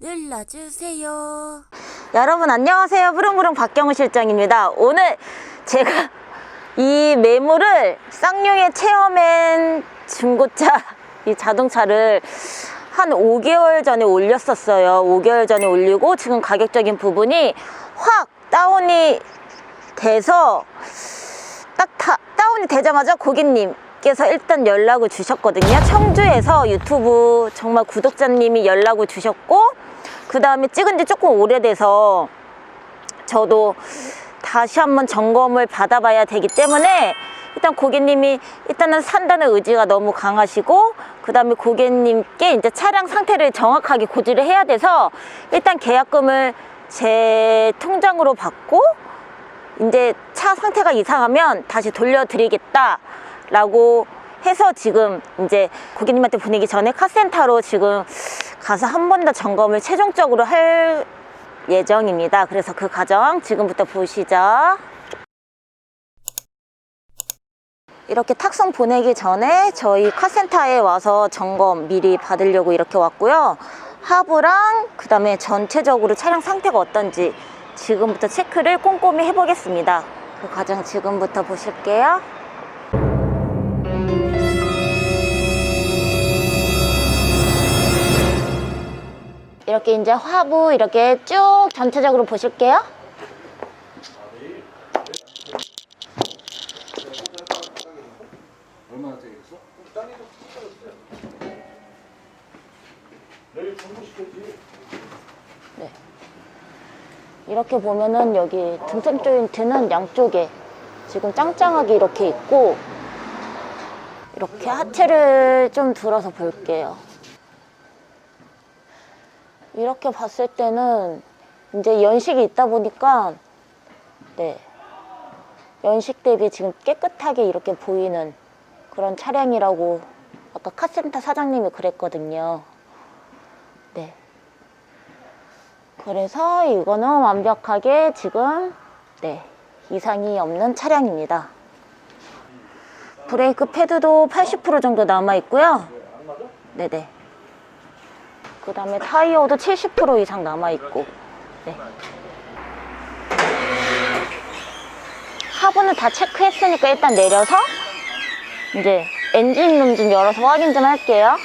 눌러주세요. 여러분 안녕하세요. 부릉부릉 박경우 실장입니다. 오늘 제가 이 매물을 쌍용의 체험엔 중고차 이 자동차를 한 5개월 전에 올렸었어요. 5개월 전에 올리고 지금 가격적인 부분이 확 다운이 돼서 딱 다, 다운이 되자마자 고객님 께서 일단 연락을 주셨거든요. 청주에서 유튜브 정말 구독자님이 연락을 주셨고 그 다음에 찍은 지 조금 오래돼서 저도 다시 한번 점검을 받아봐야 되기 때문에 일단 고객님이 일단은 산다는 의지가 너무 강하시고 그 다음에 고객님께 이제 차량 상태를 정확하게 고지를 해야 돼서 일단 계약금을 제 통장으로 받고 이제 차 상태가 이상하면 다시 돌려드리겠다 라고 해서 지금 이제 고객님한테 보내기 전에 카센터로 지금 가서 한 번 더 점검을 최종적으로 할 예정입니다. 그래서 그 과정 지금부터 보시죠. 이렇게 탁송 보내기 전에 저희 카센터에 와서 점검 미리 받으려고 이렇게 왔고요. 하부랑 그 다음에 전체적으로 차량 상태가 어떤지 지금부터 체크를 꼼꼼히 해보겠습니다. 그 과정 지금부터 보실게요. 이렇게 이제 화부 이렇게 쭉 전체적으로 보실게요. 얼마나 되겠어? 네. 이렇게 보면은 여기 등선 조인트는 양쪽에 지금 짱짱하게 이렇게 있고 이렇게 하체를 좀 들어서 볼게요. 이렇게 봤을 때는 이제 연식이 있다 보니까 네. 연식 대비 지금 깨끗하게 이렇게 보이는 그런 차량이라고 아까 카센터 사장님이 그랬거든요. 네. 그래서 이거는 완벽하게 지금 네 이상이 없는 차량입니다. 브레이크 패드도 80% 정도 남아 있고요. 네네. 그 다음에 타이어도 70% 이상 남아 있고. 네. 하부는 다 체크했으니까 일단 내려서 이제 엔진룸 좀 열어서 확인 좀 할게요.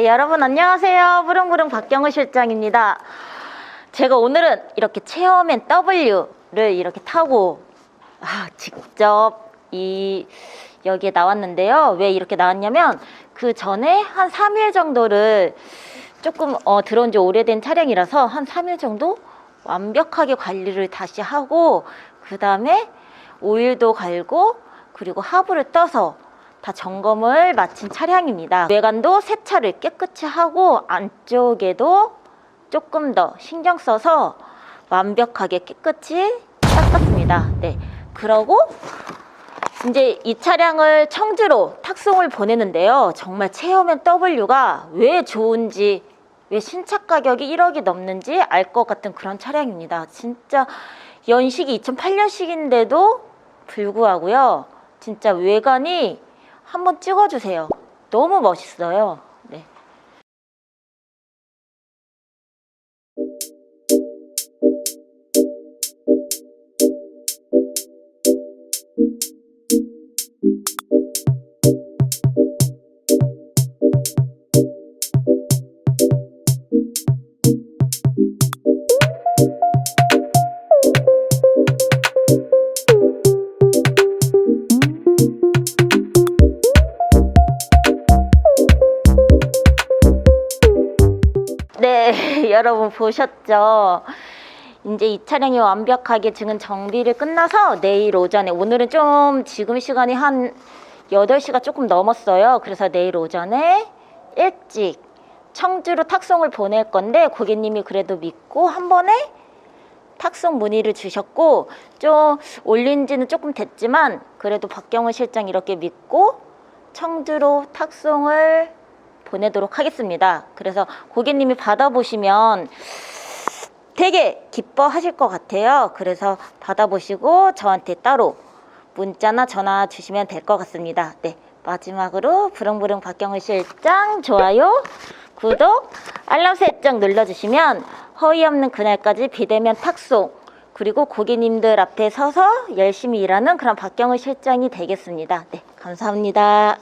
네, 여러분 안녕하세요. 부릉부릉 박경우 실장입니다. 제가 오늘은 이렇게 체험엔 W를 이렇게 타고 아, 직접 이 여기에 나왔는데요. 왜 이렇게 나왔냐면 그 전에 한 3일 정도를 조금 어, 들어온 지 오래된 차량이라서 한 3일 정도 완벽하게 관리를 다시 하고 그 다음에 오일도 갈고 그리고 하부를 떠서 다 점검을 마친 차량입니다. 외관도 세차를 깨끗이 하고 안쪽에도 조금 더 신경 써서 완벽하게 깨끗이 닦았습니다. 네. 그러고 이제 이 차량을 청주로 탁송을 보내는데요. 정말 체험엔 W가 왜 좋은지 왜 신차 가격이 1억이 넘는지 알 것 같은 그런 차량입니다. 진짜 연식이 2008년식인데도 불구하고요. 진짜 외관이 한번 찍어주세요. 너무 멋있어요. 네. 네, 여러분 보셨죠? 이제 이 차량이 완벽하게 지금 정비를 끝나서 내일 오전에 오늘은 좀 지금 시간이 한 8시가 조금 넘었어요. 그래서 내일 오전에 일찍 청주로 탁송을 보낼 건데 고객님이 그래도 믿고 한 번에 탁송 문의를 주셨고 좀 올린 지는 조금 됐지만 그래도 박경은 실장 이렇게 믿고 청주로 탁송을 보내도록 하겠습니다. 그래서 고객님이 받아보시면 되게 기뻐하실 것 같아요. 그래서 받아보시고 저한테 따로 문자나 전화 주시면 될 것 같습니다. 네. 마지막으로 부릉부릉 박경은 실장 좋아요, 구독, 알람 설정 눌러주시면 허위 없는 그날까지 비대면 탁송 그리고 고객님들 앞에 서서 열심히 일하는 그런 박경은 실장이 되겠습니다. 네. 감사합니다.